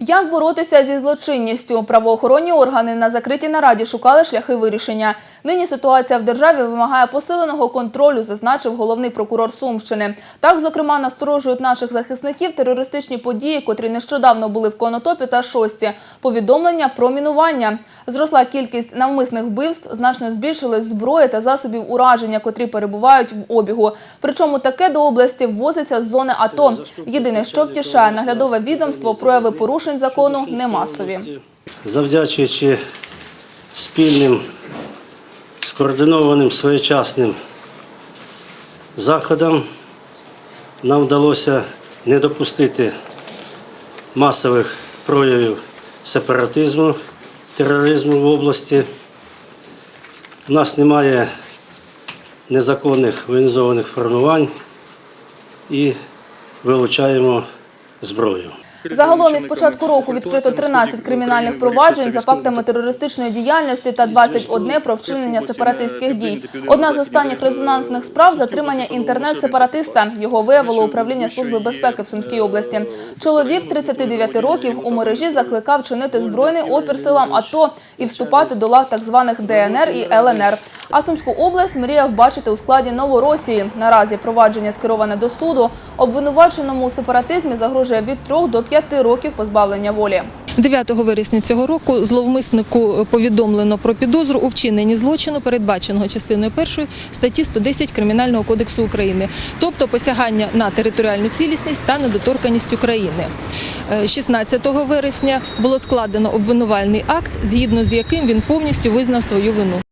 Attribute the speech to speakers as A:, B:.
A: Як боротися зі злочинністю? Правоохоронні органи на закритій нараді шукали шляхи вирішення. Нині ситуація в державі вимагає посиленого контролю, зазначив головний прокурор Сумщини. Так, зокрема, насторожують наших захисників терористичні події, котрі нещодавно були в Конотопі та Шості. Повідомлення про мінування. Зросла кількість навмисних вбивств, значно збільшилась зброї та засобів ураження, котрі перебувають в обігу. Причому таке до області ввозиться з зони АТО. Єдине, що втішає наглядове відомство, прояви порушень закону не масові.
B: Завдячуючи спільним, скоординованим своєчасним заходам, нам вдалося не допустити масових проявів сепаратизму, тероризму в області. У нас немає незаконних воєнізованих формувань і вилучаємо зброю.
A: Загалом із початку року відкрито 13 кримінальних проваджень за фактами терористичної діяльності та 21 про вчинення сепаратистських дій. Одна з останніх резонансних справ – затримання інтернет-сепаратиста. Його виявило управління Служби безпеки в Сумській області. Чоловік 39 років у мережі закликав чинити збройний опір силам АТО і вступати до лав так званих ДНР і ЛНР. А Сумську область мріяв бачити у складі Новоросії. Наразі провадження скероване до суду. Обвинуваченому у сепаратизмі загрожує від 3 до 5 років позбавлення волі.
C: 9 вересня цього року зловмиснику повідомлено про підозру у вчиненні злочину, передбаченого частиною першої статті 110 Кримінального кодексу України, тобто посягання на територіальну цілісність та недоторканність України. Е, 16 вересня було складено обвинувальний акт, згідно з яким він повністю визнав свою вину.